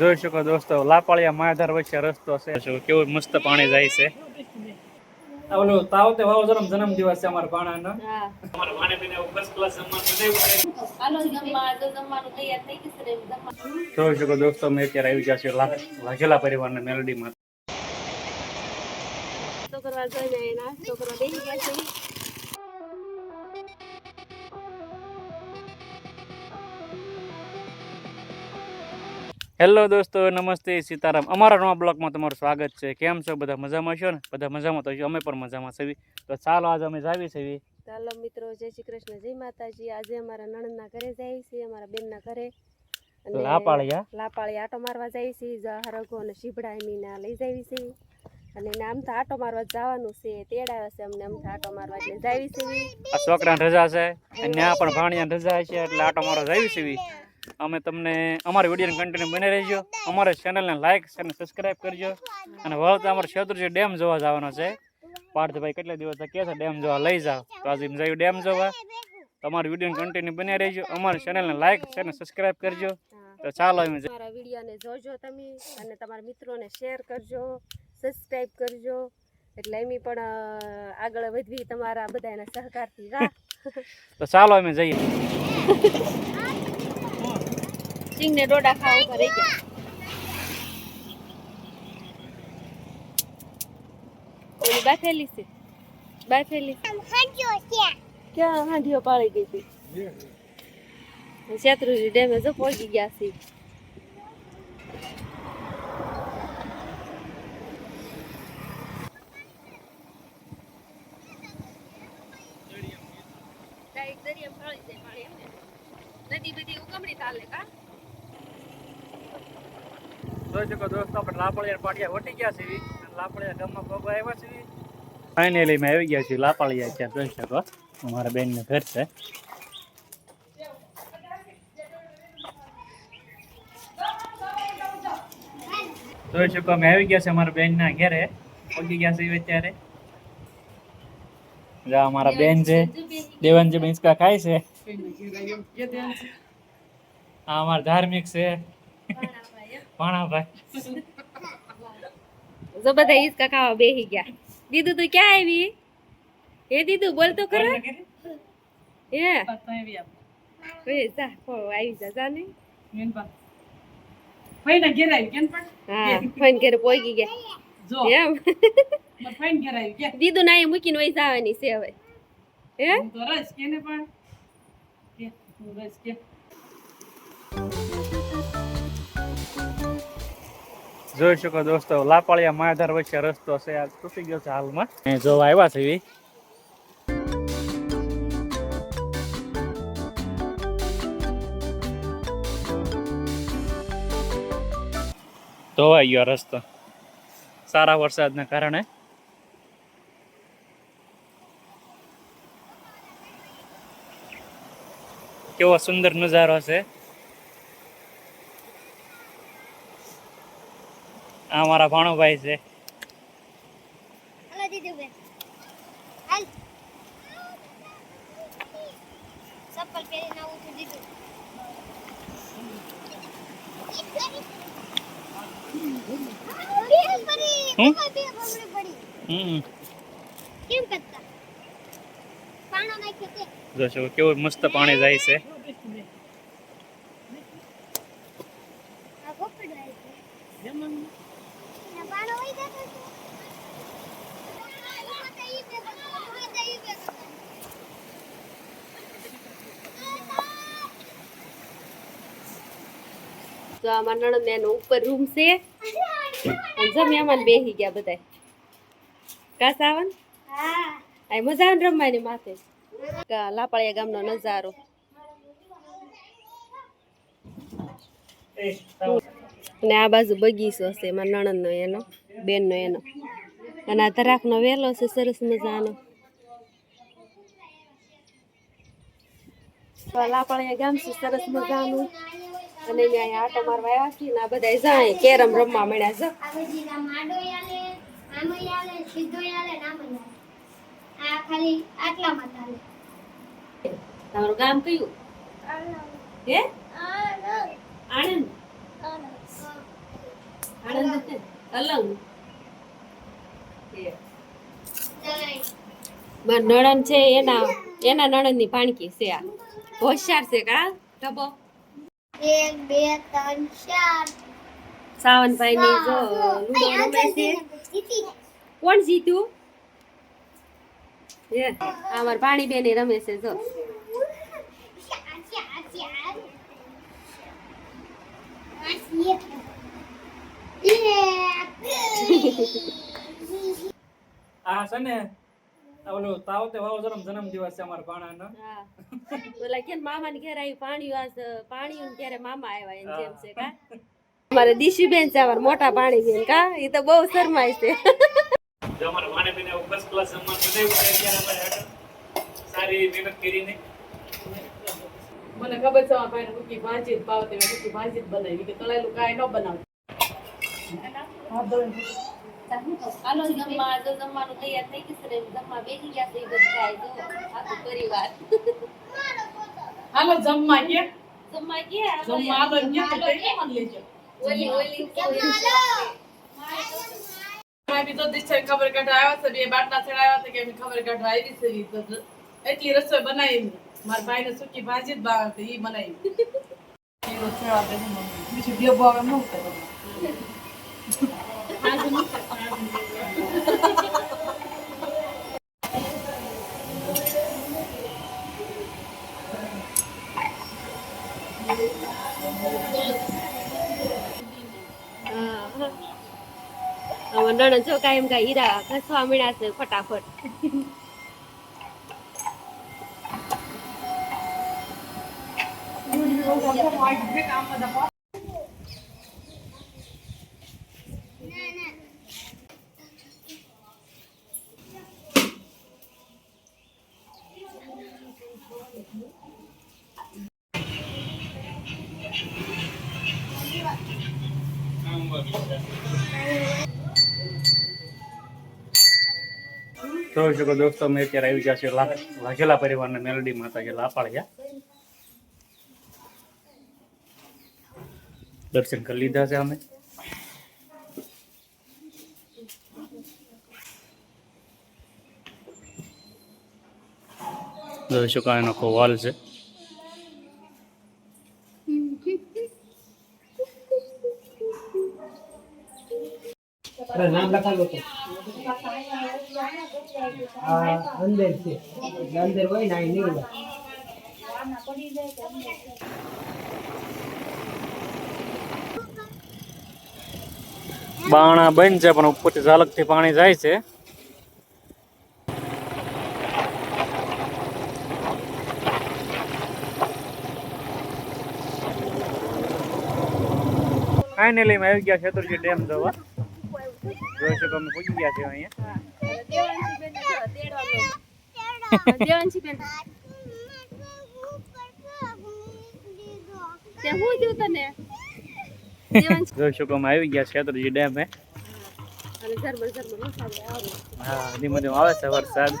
જોઈ શકો દોસ્તો લાપાળિયા માયાધાર વચ્ચે રસ્તો છે. કેવું મસ્ત પાણી જાય છે. ઓલું તાવતે વાવઝરમ જન્મ દિવસ છે અમારા ભાણાનો. હા. ભાણે બેને ફર્સ્ટ ક્લાસ જમવાનું બનાવ્યું છે. હાલો જમવા જમવાનું તૈયાર થઈ ગયું છે જમવા જોઈ શકો દોસ્તો મેં અત્યારે આવી ગયા છીએ લા- વાઘેલા પરિવારના મેલડીમાં. તો કરવા જોઈને એના છોકરો બેસી ગયા છે. હેલો દોસ્તો નમસ્તે સીતારામ. અમારા નવા બ્લોગમાં તમારું સ્વાગત છે. કેમ છો? બધા મજામાં છો ને? બધા મજામાં તો અમે પણ મજામાં છીએ. તો ચાલો આજે અમે જાવી છીએ ચાલો મિત્રો જય શ્રી કૃષ્ણ જય માતાજી. આજે અમારા નણંદના ઘરે જાય છે અમારા બેનના ઘરે. લાપાળિયા? લાપાળિયા આટો મારવા જાય છે. હરગો અને શીભડા એમીના લઈ જાવી છે. અને આમ તો આટો મારવા જવાનું છે. તેડાવે છે અમને આમ તો આટો મારવા એટલે જાવી છે આ છોકરાની રજા છે. અને ત્યાં પણ ભાણિયા રજા છે એટલે આટો મારવા જાવી છીએ અમે તમને અમારી વિડીયોને કન્ટિન્યુ બની રહેજો. અમારા ચેનલને લાઈક અને સબસ્ક્રાઈબ કરજો. અને વળતા અમારે શેત્રુજી ડેમ જોવા જવાનો છે. પાર્થભાઈ કેટલા દિવસ કહે છે ડેમ જોવા? લઈ જાઓ. તો આજે જયું ડેમ જોવા. તમારી વિડીયોને કન્ટિન્યુ બની રહેજો. અમારી ચેનલને લાઈક અને સબસ્ક્રાઈબ કરજો. તો ચાલો અમે. મારા વિડીયોને જોજો તમે અને તમારા મિત્રોને શેર કરજો. સબસ્ક્રાઈબ કરજો. એટલે એમ પણ આગળ વધવી તમારા બધાના સહકારથી. તો ચાલો અમે જઈએ. સિંગને ડોડા ખાવા રહી ગયા. ઓલી બાફેલી છે. બાફેલી. ક્યાં હાંડીઓ પાળી ગઈ હતી? શેત્રુજી ડેમે જો પહોંચી ગયા છે નદી બધી ઉકમણી ચાલે કા જોઈ પાટિયા વટી ગયા ગામમાં ગોગા આવ્યા છીએ. ફાઇનલી મેં આવી ગયા છીએ લાપાળિયા ત્યાં જોઈ શકો. અમારા બેનનું ઘર છે. જોઈ શકો અમે આવી ગયા છે અમારા બેનના ઘરે. પગી ગયા છે અત્યારે. જા અમારા બેન છે. દેવાનજી બેંચકા ખાય છે. આ અમારા ધાર્મિક છે. જો બધા હિંચકા ખાવા બેસી ગયા. દીદુ તું ક્યાં આવી? એ દીદુ બોલ તો ખરા. એ ઓય જા આવી જા જા ને. હા ફોન ઘરે પોગી ગયા. એમ. દીદુ ના અહીંયા મૂકીને વહી જવાની છે હવે. હે? જોઈ શકો દોસ્તો, લાપાળિયા માયાધાર વચ્ચે રસ્તો છે, આ તૂટી ગયો છે હાલમાં. જોવા આવ્યા છે. ધોવાઈ ગયો રસ્તો. સારા વરસાદના કારણે. કેવો સુંદર નજારો છે આ મારા ભાણુભાઈ છે હાલો દીદી બેન હાલ ચપ્પલ પહેરીને આવું છું દીદી બે પડી હમ? બે ભમરી પડી હમ કેમ કરતા પાણો મારા તે છે. કેવું મસ્ત પાણી જાય છે આ ગોપડ આવી છે પાણો વહી જતો છે આમાં તો ઈ બે કરતા, આમાં તો ઈ બે કરતા. તો આમાં નણંદ એનો ઉપર રૂમ છે. જમ્યામાં બેસી ગયા બધા કા સાવન? હા. આ મજા આવે ને રમવાની માથે? લાપાળિયા ગામનો નજારો. અને આ બાજુ બગીચો છે મારા નણંદનો એનો બેનનો એનો. અને આ ધરાકનો વેલો છે સરસ મજાનો. લાપાળિયા ગામ છે સરસ મજાનું. અને અહીંયા આટો મારવા આવ્યા છીએ ને આ બધા જાય. કેરમ રમવા મળ્યા છે. ના તમારું ગામ કયું? હે? આણંદ. આણંદ અલંગ નણંદ છે એના એના નણંદની પાણકી છે આ. હોશિયાર છે કા? ટબો એક બે ત્રણ ચાર. સાવનભાઈ ની જો લુડો રમે છે કોણ જીત્યું હે આ પાણી બેન રમે છે જો. આ છે ને ઓલો તાવતે વાવઝરમ જન્મ દિવસ છે અમારા ભાણાનો. હા. ઓલા કે મામા ને ઘેર આવી પાણી વાસ પાણી ને ત્યારે મામા આવ્યા એમ જેમ છે કા. અમારે દીશી બેન છે અમાર મોટા પાણી બેન કા. એ તો બહુ શરમાય છે. જો અમારા ભાણેબેને ફર્સ્ટ ક્લાસ જમવાનું બનાવ્યું છે અત્યારે અમારે સારી મહેનત કરીને. મને ખબર છે મારા ભાઈને હુકી ભાજી જ ભાવતી હુકી ભાજી જ બનાવી. કે તળેલું કાંઈ ન બનાવતી. હાલો જમવા જો જમવાનું તૈયાર થઈ ગયું છે જમવા બેસી ગયા છે બધા જો આખો પરિવાર. હાલો જમવા કે જમવા ગયા જમવા હાલો એમ તો કઈ મન લેજો? ઓલી ઓલી મારી તો દિશા ખબર કાઢવા આવ્યા છે બે બાટલા ચડાવ્યા છે કે ખબર કાઢવા આવી છે એટલી રસોઈ બનાવી મારા ભાઈને સૂકી ભાજી જ ભાવે એ બનાવી બીજું બે ભાવ ન કરે અમાર નણંદ જો કાંઈ એમ કાંઈ હીરા ઘસવા મળ્યા છે ફટાફટ જોઈ શકો દોસ્તો, અમે અત્યારે આવી ગયા છે વાઘેલા પરિવારના મેલડી માતાજી લાપાળિયા દર્શન કરી લીધા છે અમે. એનો આખો છે. નામ લખાવો તો. અંદર છે અંદર હોય ને અહીં બાણા બંધ છે, પણ ઉપરથી ઝાલકથી પાણી જાય છે. ફાઇનલી આવી ગયા છેતરજી ડેમ જોવા. જોઈ શકો અમે પહોંચી ગયા છે અહીંયા દેવાંશી બેન તે હું થયું તને દેવાંશી જોઈ શકો અમે આવી ગયા છેતરજી ડેમ હે. ધીમે ધીમે આવે છે વરસાદ.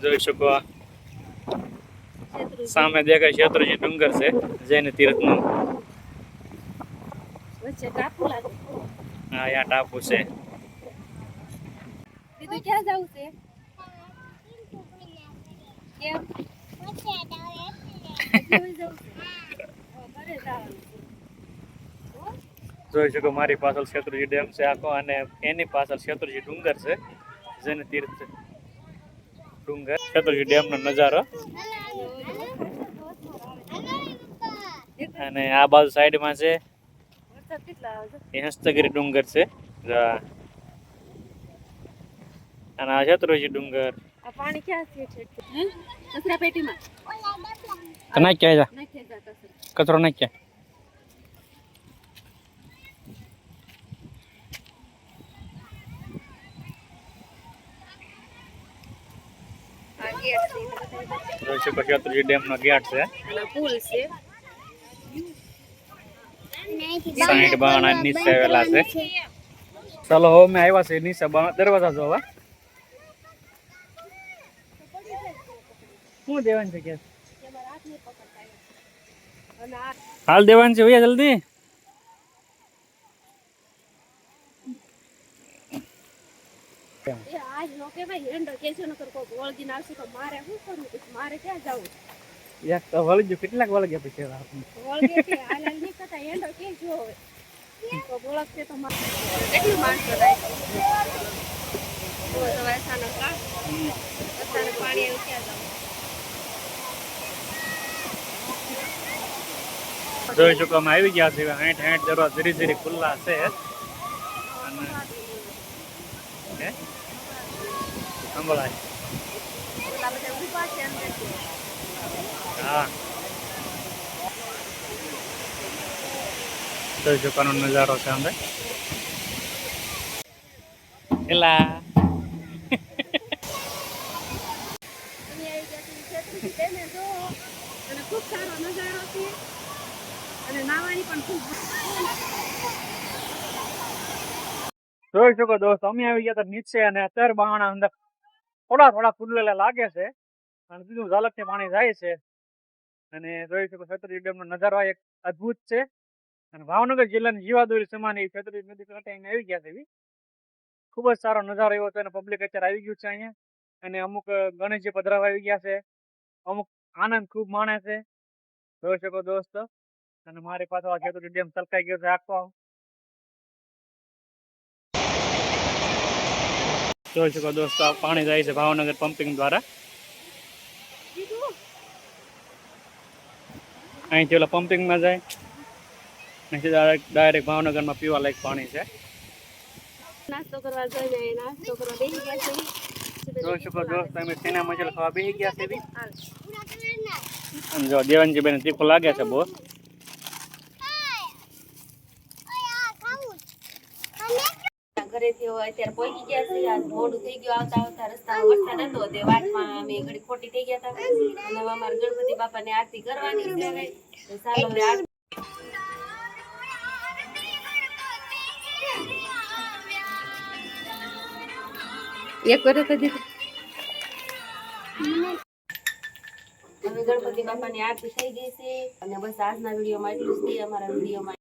જોઈ શકો સામે દેખાય છેતરજી ડુંગર છે જૈન તીર્થનું. વચ્ચે ટાપુ લાગે. હા અહીંયા ટાપુ છે. દીદુ ક્યાં જવું છે? કેમ કેવી જવું છે? ઓ, ઘરે જવાનું છે. જોઈ શકો મારી પાછળ શેત્રુજી ડેમ છે આખો અને એની પાછળ શેત્રુજી ડુંગર છે જૈન તીર્થ ડુંગર. શેત્રુજી ડેમનો નજારો. અને આ બાજુ સાઈડમાં છે. એ હસ્તગીરી ડુંગર છે. અને આ શત્રુજી ડુંગર. આ પાણી ક્યાં પેટીમાં. નાખ્યા કચરો. નાખ્યા. જોઈ શકો શેત્રુજી ડેમનો ગેટ છે. પુલ છે. સાઈઠ બાવન આજ નીચે છે. ચાલો હવે મેં આવ્યા છે નીચે બાવન દરવાજા જો હવે શું દેવાનું છે કે હાલ દેવાનું છે ભૈયા જલ્દી. આજ નો કે ભાઈ એન્ડો કેસો ન કરકો ગોળજી નાવશે તો મારે શું કરવું? મારે ક્યાં જવું? એક તો વળગ્યું કેટલાક વળગ્યા પછી જોઈ શકો અમે આવી ગયા છે હેઠ હેઠ દરવાજ ધીરે ધીરે ખુલ્લા છે. અને સંભળાય પેલા બધા ઊભા છે અંદર હા જોઈ નજારો છે અમે એલા ખૂબ સારો નજારો છે અને નાવાની પણ ખૂબ જોઈ શકો દોસ્ત અમે આવી ગયા હતા નીચે અને અત્યારે બહાણા અંદર થોડા થોડા ખુલ્લેલા લાગે છે. અને બીજું ઝાલકથી પાણી જાય છે. અને જોઈ શકો છત્રી ડેમનો નજારો એક અદ્ભુત છે. અને ભાવનગર જિલ્લાની જીવાદોરી સમાન એ છત્રી નદી કાંઠે અહીંયા આવી ગયા છે ખૂબ જ સારો નજારો એવો છે અને પબ્લિક અત્યારે આવી ગયું છે અહીંયા. અને અમુક ગણેશજી પધરાવા આવી ગયા છે. અમુક આનંદ ખૂબ માણે છે. જોઈ શકો દોસ્ત. અને મારી પાસે આ છત્રી ડેમ સલકાઈ ગયો છે, આખો જોઈ શકો દોસ્તો પાણી જાય છે ભાવનગર પમ્પિંગ દ્વારા. અહીંથી ઓલા પમ્પિંગમાં જાય. અહીંથી ડાયરેક્ટ ભાવનગરમાં પીવા લાયક પાણી છે. નાસ્તો કરવા જઈને નાસ્તો કરવા બેસી ગયા છે. જોઈ શકો દોસ્ત અમે સીના મચલ ખાવા બેસી ગયા છે બી. જો દેવાનજી બેન તીખું લાગે છે બહુ ઓય આ ખાવું અને ઘરેથી અત્યારે પહોંચી ગયા છે. આ મોડું થઈ ગયું આવતા આવતા રસ્તામાં વરસાદ હતો. તે વાટમાં અમે ઘડી ખોટી થઈ ગયા હતા. અને હવે ગણપતિ બાપાની આરતી કરવાની છે હવે. આરતી એક કરો હજી હવે ગણપતિ બાપાની આરતી થઈ ગઈ છે. અને બસ આજના વિડીયોમાં એટલું જ અમારા વિડીયોમાં